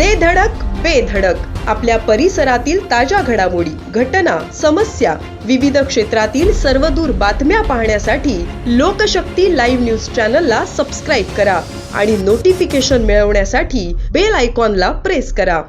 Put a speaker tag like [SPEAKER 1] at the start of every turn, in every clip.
[SPEAKER 1] दे धडक बेधडक आपल्या परिसरातील ताज्या घडामोडी घटना समस्या विविध क्षेत्रातील सर्वदूर बातम्या पाहण्यासाठी लोकशक्ती लाईव्ह न्यूज चॅनलला सबस्क्राईब करा आणि नोटिफिकेशन मिळवण्यासाठी बेल आयकॉनला प्रेस करा.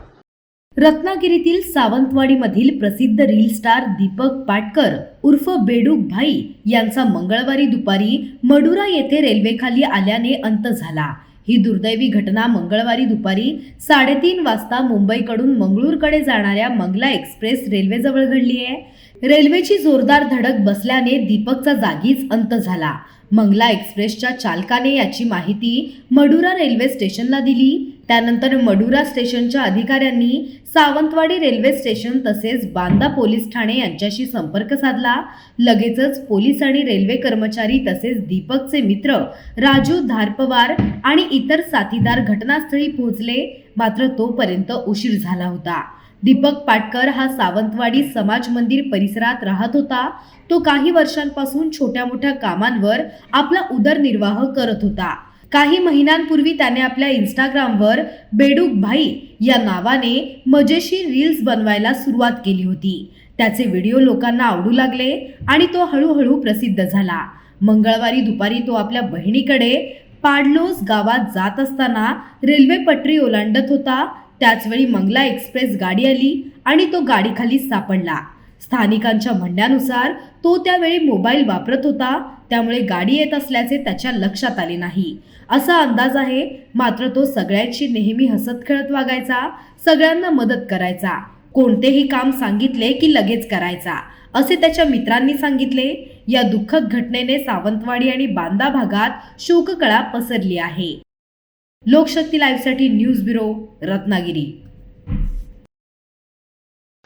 [SPEAKER 2] रत्नागिरीतील सावंतवाडीमधील प्रसिद्ध रील स्टार दीपक पाटकर उर्फ बेडूक भाई यांचा मंगळवारी दुपारी मडुरा येथे रेल्वेखाली आल्याने अंत झाला. ही दुर्दैवी घटना मंगळवारी दुपारी साडेतीन वाजता मुंबईकडून मंगळूरकडे जाणाऱ्या मंगला एक्सप्रेस रेल्वेजवळ घडली आहे. रेल्वेची जोरदार धडक बसल्याने दीपकचा जागीच अंत झाला. मंगला एक्सप्रेसच्या चालकाने याची माहिती मडुरा रेल्वे स्टेशनला दिली. त्यानंतर मडुरा स्टेशनच्या अधिकाऱ्यांनी सावंतवाडी रेल्वे स्टेशन तसेच बांदा पोलीस ठाणे यांच्याशी संपर्क साधला. लगेचच पोलीस आणि रेल्वे कर्मचारी तसेच दीपकचे मित्र राजू धारपवार आणि इतर साथीदार घटनास्थळी पोहोचले. मात्र तोपर्यंत उशीर झाला होता. दीपक पाटकर हा सावंतवाडी समाज मंदिर परिसरात राहत होता. तो काही वर्षांपासून छोट्या मोठ्या कामांवर आपला उदरनिर्वाह करत होता. काही महिन्यांपूर्वी त्याने आपल्या इंस्टाग्रामवर बेडूक भाई या नावाने मजेशीर रील्स बनवायला सुरुवात केली होती. त्याचे व्हिडिओ लोकांना आवडू लागले आणि तो हळूहळू प्रसिद्ध झाला. मंगळवारी दुपारी तो आपल्या बहिणीकडे पाडलोस गावात जात असताना रेल्वे पटरी ओलांडत होता. त्याचवेळी मंगला एक्सप्रेस गाडी आली आणि तो गाडीखाली सापडला. स्थानिकांच्या म्हणण्यानुसार तो त्यावेळी मोबाईल वापरत होता त्यामुळे गाडी येत असल्याचे त्याच्या लक्षात आले नाही. असा अंदाज आहे मात्र तो सगळ्यांशी नेहमी हसत खेळत वागायचा सगळ्यांना मदत करायचा कोणतेही काम सांगितले की लगेच करायचा असे त्याच्या मित्रांनी सांगितले. या दुःखद घटनेने सावंतवाडी आणि बांदा भागात शोककळा पसरली आहे. लोकशक्ती लाईव्हसाठी न्यूज ब्युरो रत्नागिरी.